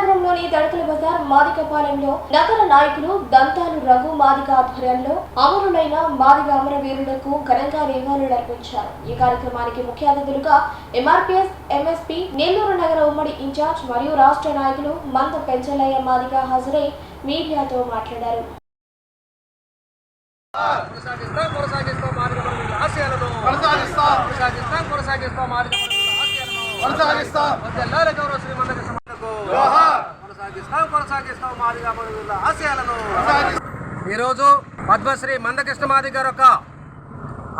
నగరంలోని దడకల బజార్ మాదికపాలెంలో నగర నాయకులు దంతాలు రఘు మాదిక ఆధ్వర్యంలో అమరులైన మాదిగ అమరవీరులకు ఘనంగా నివాళులు అర్పించారు. ఈ కార్యక్రమానికి ముఖ్య అతిథులుగా ఎంఆర్పీఎస్ ఎంఎస్పీ నెల్లూరు నగర ఉమ్మడి ఇన్ఛార్జ్ మరియు రాష్ట్ర నాయకులు మంద పెంచలయ్య మాదిగ హాజరై మీడియాతో మాట్లాడారు. కొనసాగిస్తాం కొనసాగిస్తాం మార్గ ఆశయాలను. కొనసాగిస్తాం. కొనసాగిస్తాం కొనసాగిస్తాం మార్గ ఆశయాలను. కొనసాగిస్తాం. వద్దెల్లారి గౌరవ శ్రీ మందక సమాజకు జోహార్ కొనసాగిస్తాం కొనసాగిస్తాం మార్గ ఆశయాలను. ఈరోజు పద్మశ్రీ మందకృష్ణ మాది గారు యొక్క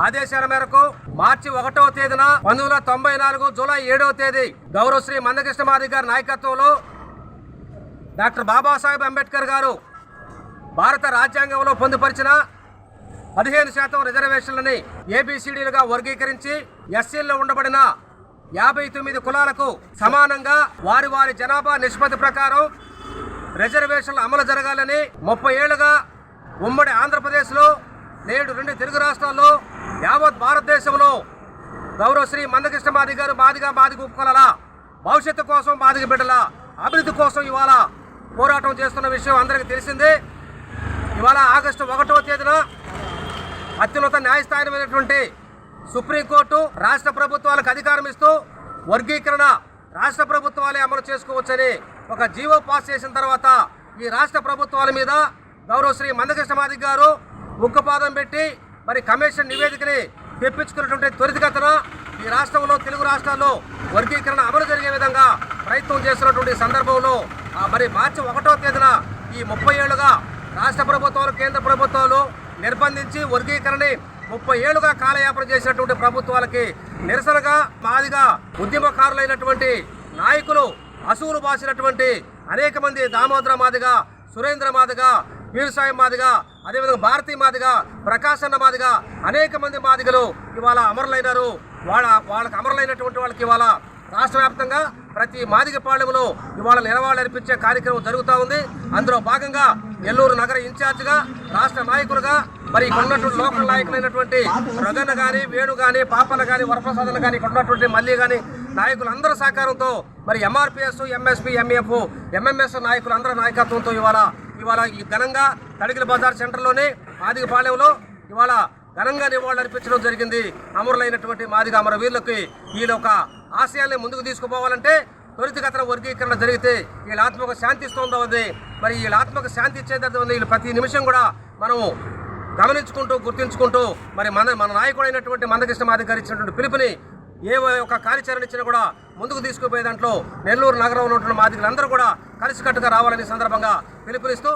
ఆదేశాల మేరకు మార్చి ఒకటవ తేదీన పంతొమ్మిది వందల తొంభై నాలుగు జూలై ఏడవ తేదీ గౌరవశ్రీ మందకృష్ణ మాది గారి నాయకత్వంలో డాక్టర్ బాబాసాహెబ్ అంబేద్కర్ గారు భారత రాజ్యాంగంలో పొందుపరిచిన పదిహేను శాతం రిజర్వేషన్లని ఏబిసిడీలుగా వర్గీకరించి ఎస్సీల్లో ఉండబడిన యాభై తొమ్మిది కులాలకు సమానంగా వారి వారి జనాభా నిష్పత్తి ప్రకారం రిజర్వేషన్లు అమలు జరగాలని ముప్పై ఏళ్ళుగా ఉమ్మడి ఆంధ్రప్రదేశ్లో నేడు రెండు తెలుగు రాష్ట్రాల్లో యావత్ భారతదేశంలో గౌరవ శ్రీ మందకృష్ణ మాది గారు మాదిగా మాదిగ ఉపకులాల భవిష్యత్తు కోసం మాదిగ బిడ్డల అభివృద్ధి కోసం ఇవాళ పోరాటం చేస్తున్న విషయం అందరికీ తెలిసిందే. ఇవాళ ఆగస్టు ఒకటవ తేదీన అత్యున్నత న్యాయస్థానమైనటువంటి సుప్రీంకోర్టు రాష్ట్ర ప్రభుత్వాలకు అధికారం ఇస్తూ వర్గీకరణ రాష్ట్ర ప్రభుత్వాలే అమలు చేసుకోవచ్చని ఒక జీవో పాస్ చేసిన తర్వాత ఈ రాష్ట్ర ప్రభుత్వాల మీద గౌరవ శ్రీ మందకృష్ణ మాదిక్ గారు ఉక్కుపాదం పెట్టి మరి కమిషన్ నివేదికని తెప్పించుకున్నటువంటి త్వరితగతన ఈ రాష్ట్రంలో తెలుగు రాష్ట్రాల్లో వర్గీకరణ అమలు జరిగే విధంగా ప్రయత్నం చేస్తున్నటువంటి సందర్భంలో ఆ మరి మార్చి ఒకటో తేదీన ఈ ముప్పై ఏళ్ళుగా రాష్ట్ర ప్రభుత్వాలు కేంద్ర ప్రభుత్వాలు నిర్బంధించి వర్గీకరణని ముప్పై ఏళ్ళుగా కాలయాపన చేసినటువంటి ప్రభుత్వాలకి నిరసనగా మాదిగా ఉద్యమకారులైనటువంటి నాయకులు అసూలు బాసినటువంటి అనేక మంది దామోదర మాదిగా సురేంద్ర మాదిగా వీరసాయి మాదిగా అదేవిధంగా భారతీ మాదిగా ప్రకాశన్న మాదిగా అనేక మంది మాదిగలు ఇవాళ అమరులైనారు. వాళ్ళ వాళ్ళకి అమరులైనటువంటి వాళ్ళకి ఇవాళ రాష్ట్ర వ్యాప్తంగా ప్రతి మాదిగ పాళ్యంలో ఇవాళ నిలవాళ్ళు అనిపించే కార్యక్రమం జరుగుతూ ఉంది. అందులో భాగంగా నెల్లూరు నగర ఇన్ఛార్జిగా రాష్ట్ర నాయకులుగా మరి ఇక్కడ ఉన్నటువంటి లోకల్ నాయకులైనటువంటి రగన్ కానీ వేణు కానీ పాపన్న కానీ వరప్రసాదలు కానీ ఇక్కడ ఉన్నటువంటి మల్లి కానీ నాయకులందరూ సహకారంతో మరి ఎంఆర్పిఎస్ ఎంఎస్పి ఎంఎఫ్ ఎంఎంఎస్ నాయకులు అందరి నాయకత్వంతో ఇవాళ ఇవాళ ఈ ఘనంగా తడిగిల బజార్ సెంటర్లోనే మాదిగపాలెంలో ఇవాళ ఘనంగా నివాళులు అర్పించడం జరిగింది. అమరులైనటువంటి మాదిగ అమర వీళ్ళకి వీళ్ళ ఒక ఆశయాల్ని ముందుకు తీసుకుపోవాలంటే త్వరితగతన వర్గీకరణ జరిగితే వీళ్ళ ఆత్మకు శాంతి ఇస్తుందో. ఉంది మరి వీళ్ళ ఆత్మకు శాంతి ఇచ్చేది ఉంది వీళ్ళు ప్రతి నిమిషం కూడా మనము గమనించుకుంటూ గుర్తించుకుంటూ మరి మన మన నాయకుడైనటువంటి మందకృష్ణ మాదిగ గారు ఇచ్చినటువంటి పిలుపుని ఏ ఒక కార్యాచరణ ఇచ్చినా కూడా ముందుకు తీసుకుపోయే దాంట్లో నెల్లూరు నగరంలో ఉన్నటువంటి మాదిగలందరూ కూడా కలిసికట్టుగా రావాలని సందర్భంగా పిలుపునిస్తూ